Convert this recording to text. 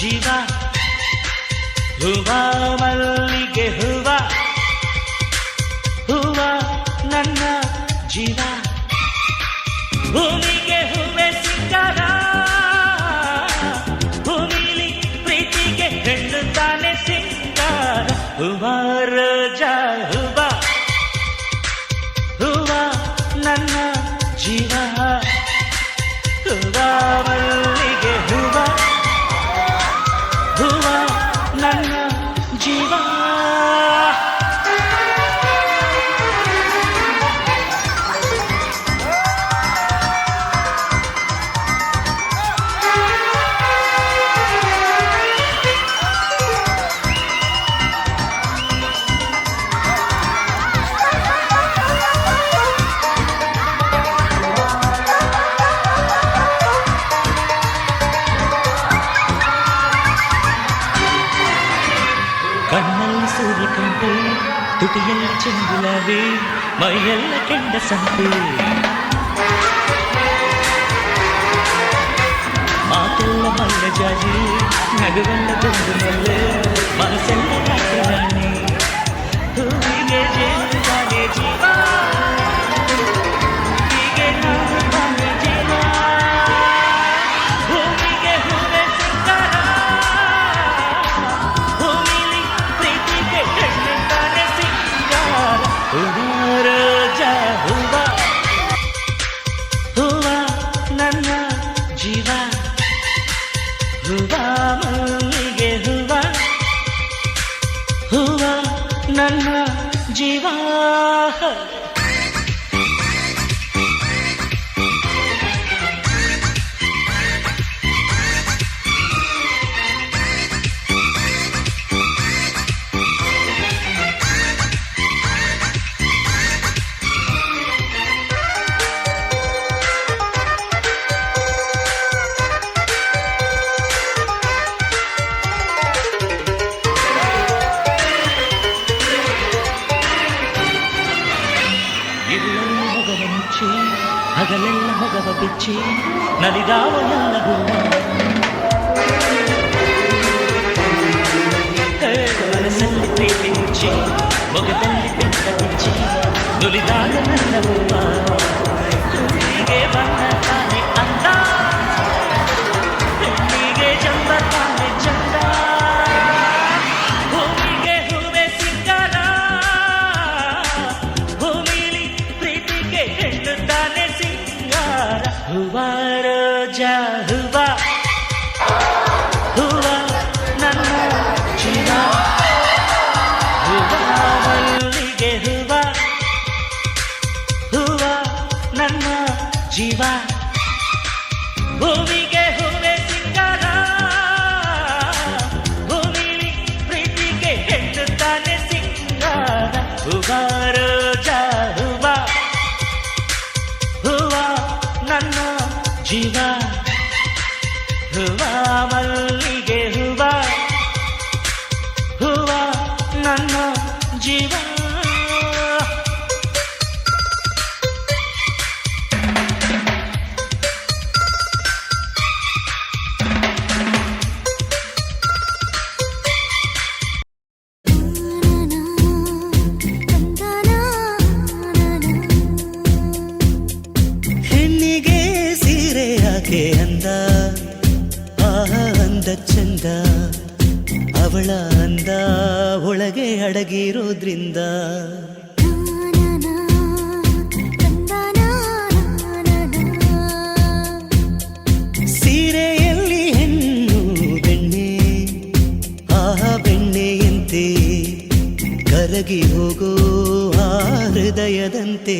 ಜೀವ. ಹೂವ ಮಲ್ಲಿಗೆ ಹೂವ. ಹೂವ ನನ್ನ ಜೀವ. ಭೂಮಿಗೆ ಹೂವೆ ಸಿಂಗಾರ. ಭೂಮಿಲಿ ಪ್ರೀತಿಗೆ ಹೆಣ್ಣು ತಾನೆ ಸಿಂಗಾರ. ಹೂವ ರಜ ಹೂವ. ಹೂವ ನನ್ನ ಜೀವ. കണ്ണല്ല സൂര്യകണ്ഠേ തുടിയല്ല ചെങ്കുലാവേ മയല്ല കെണ്ട സമ്പേ മാതല്ല മല്ല ജാതി നഗവല്ല കൊണ്ടുമല്ലേ ನನ್ನ ಮೊಗವ ಮುಚ್ಚಿ ಹಗಲೆಲ್ಲ ಮೊಗವ ಬಿಚ್ಚಿ ನಲಿದಾವ ಎಲ್ಲ ಹೂವ ಹೇ, ಮನಸ್ಸಲ್ಲಿ ಪ್ರೀತಿ ಮುಚ್ಚಿ ಮೊಗದಲ್ಲಿ ಬೆಟ್ಟ ಬಿಚ್ಚಿ ನುಲಿದಾಗ ನನ್ನ ಸಿಂಗಾರ ಹೂವ ರೋಜ ಹೂವ ಹೂವ ನನ್ನ ಜೀವ ಹೂವ ಮಲ್ಲಿಗೆ ಹೂವ ಹೂವ ನನ್ನ ಜೀವ ಭೂಮಿಗೆ ಹೂವ. ಮಲ್ಲಿಗೆ ಹೂವ ಅಂದ? ಅವಳ ಅಂದ ಒಳಗೆ ಅಡಗಿರೋದ್ರಿಂದ ಸೀರೆಯಲ್ಲಿ ಹೆಣ್ಣು ಬೆಣ್ಣೆ ಆಹ ಬೆಣ್ಣೆಯಂತೆ ಕರಗಿ ಹೋಗೋ ಆ ಹೃದಯದಂತೆ.